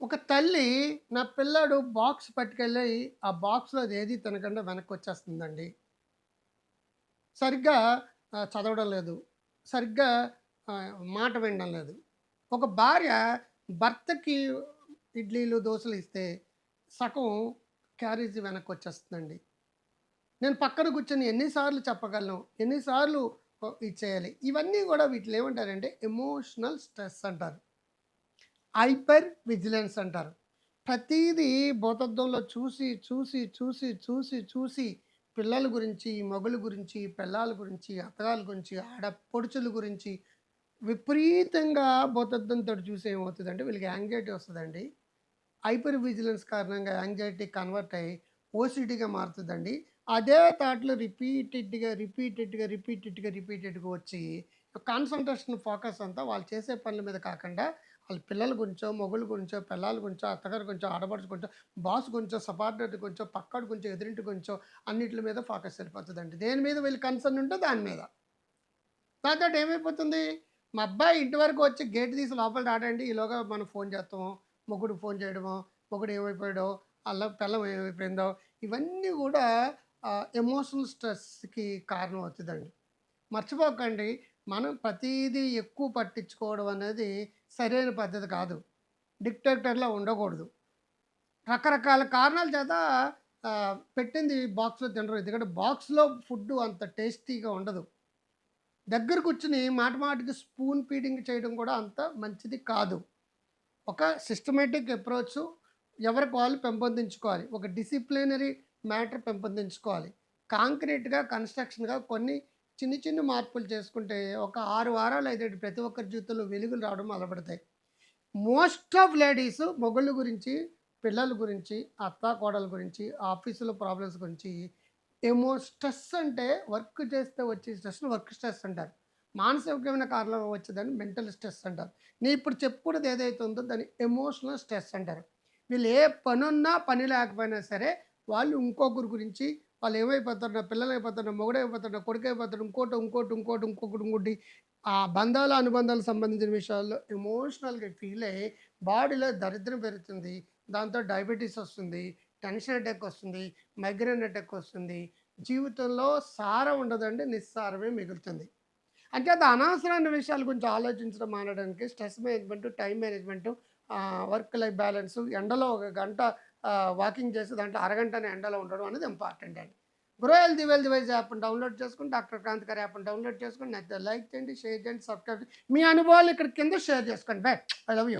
ఒక తల్లి నా పిల్లాడు బాక్స్ పట్టుకెళ్ళి ఆ బాక్స్‌లో ఏది తినకుండా వెనక్కి వచ్చేస్తుందండి. సరిగ్గా చదవడం లేదు. సరిగ్గా మాట వినడం లేదు. ఒక భార్య భర్తకి ఇడ్లీలు, దోశలు ఇస్తే సగం క్యారేజీ వెనక్కి వచ్చేస్తుందండి. నేను పక్కన కూర్చొని ఎన్నిసార్లు చెప్పగలను? ఎన్నిసార్లు ఇచ్చేయాలి? ఇవన్నీ కూడా వీటిని ఏమంటారంటే ఎమోషనల్ స్ట్రెస్ అంటారు. హైపర్ విజిలెన్స్ అంటారు. ప్రతీది భూతద్దంలో చూసి, చూసి, చూసి, చూసి, చూసి పిల్లల గురించి, మొగుల గురించి, పిల్లల గురించి, అత్తగాల గురించి, ఆడపొడుచుల గురించి విపరీతంగా భూతద్దంతోటి చూసి ఏమవుతుందంటే వీళ్ళకి యాంగ్జైటీ వస్తుందండి హైపర్ విజిలెన్స్ కారణంగా యాంగ్జైటీ కన్వర్ట్ అయ్యి ఓసీడీగా మారుతుందండి అదే థాట్‌లు రిపీటెడ్‌గా, రిపీటెడ్‌గా, రిపీటెడ్‌గా, రిపీటెడ్‌గా వచ్చి కాన్సన్ట్రేషన్ ఫోకస్ అంతా వాళ్ళు చేసే పనుల మీద కాకుండా వాళ్ళ పిల్లల గురించో, మొగుల గురించో, పిల్లల గురించో, అత్తగారి గురించో, ఆడపడుచు గురించో, బాస్ గురించో, సపార్డినేట్ గురించో, పక్కడి గురించో, ఎదురింటి గురించో అన్నింటి మీద ఫోకస్ సరిపోతుందండి దేని మీద వీళ్ళు కన్సర్న్ ఉంటే దాని మీద. దాంతోటి ఏమైపోతుంది? మా అబ్బాయి ఇంటి వరకు వచ్చి గేట్ తీసి లోపల రాడండి. ఈలోగా మనం ఫోన్ చేస్తాము. మొగుడు ఫోన్ చేయడము మొగుడు ఏమైపోయాడో, అల్ల పిల్లం ఏమైపోయిందో ఇవన్నీ కూడా ఎమోషనల్ స్ట్రెస్‌కి కారణం అవుతుందండి మర్చిపోకండి మనం ప్రతిదీ ఎక్కువ పట్టించుకోవడం అనేది సరైన పద్ధతి కాదు. డిక్టేటర్‌లా ఉండకూడదు. రకరకాల కారణాల చేత పెట్టింది బాక్స్‌లో తినరు. ఎందుకంటే బాక్స్‌లో ఫుడ్డు అంత టేస్టీగా ఉండదు. దగ్గర కూర్చుని మాట మాటికి స్పూన్ ఫీడింగ్ చేయడం కూడా అంత మంచిది కాదు. ఒక సిస్టమేటిక్ అప్రోచ్ ఎవరికి వాళ్ళు పెంపొందించుకోవాలి. ఒక డిసిప్లినరీ మ్యాటర్ పెంపొందించుకోవాలి. కాంక్రీట్‌గా, కన్‌స్ట్రక్షన్‌గా కొన్ని చిన్ని చిన్ని మార్పులు చేసుకుంటే ఒక ఆరు వారాలు అయితే ప్రతి ఒక్కరి జీవితంలో వెలుగులు రావడం మొదలుపెడతాయి. మోస్ట్ ఆఫ్ లేడీస్ మొగుళ్ళ గురించి, పిల్లల గురించి, అత్త, కోడల గురించి, ఆఫీసులో ప్రాబ్లమ్స్ గురించి ఎమో స్ట్రెస్ అంటే వర్క్ చేస్తే వచ్చే స్ట్రెస్‌ని వర్క్ స్ట్రెస్ అంటారు. మానసికమైన కారణం వచ్చేదాన్ని మెంటల్ స్ట్రెస్ అంటారు. నేను ఇప్పుడు చెప్పుకున్నది ఏదైతే ఉందో దాన్ని ఎమోషనల్ స్ట్రెస్ అంటారు. వీళ్ళు ఏ పనున్నా, పని లేకపోయినా సరే వాళ్ళు ఇంకొకరి గురించి వాళ్ళు ఏమైపోతారు, నా పిల్లలు అయిపోతారు, నా మొగుడు నా కొడుకు ఇంకోటి, ఇంకోటి, ఇంకోటి, ఇంకొకటి, ఇంకోటి ఆ బంధాలు, అనుబంధాలకు సంబంధించిన విషయాల్లో ఎమోషనల్‌గా ఫీల్ అయ్యి బాడీలో దరిద్రం పెరుగుతుంది. దాంతో డయాబెటీస్ వస్తుంది. టెన్షన్ అటాక్ వస్తుంది. మైగ్రేన్ అటాక్ వస్తుంది. జీవితంలో సారం ఉండదండి. నిస్సారమే మిగులుతుంది. అంటే అది అనవసరమైన విషయాల గురించి ఆలోచించడం మానడానికి stress management, time management work life balance ఎండలో ఒక గంట వాకింగ్ చేసి దాంట్లో అరగంటనే ఎండలో ఉండడం అనేది ఇంపార్టెంట్ అండి. గ్రో హెల్తీ వెల్తీ వైజ్ యాప్‌ని డౌన్లోడ్ చేసుకుని డాక్టర్ క్రాంతి గారి యాప్‌ని డౌన్లోడ్ చేసుకుని నచ్చితే లైక్ చేయండి, షేర్ చేయండి, సబ్స్క్రైబ్ మీ అనుభవాలు ఇక్కడ కింద షేర్ చేసుకోండి. బై. I love you.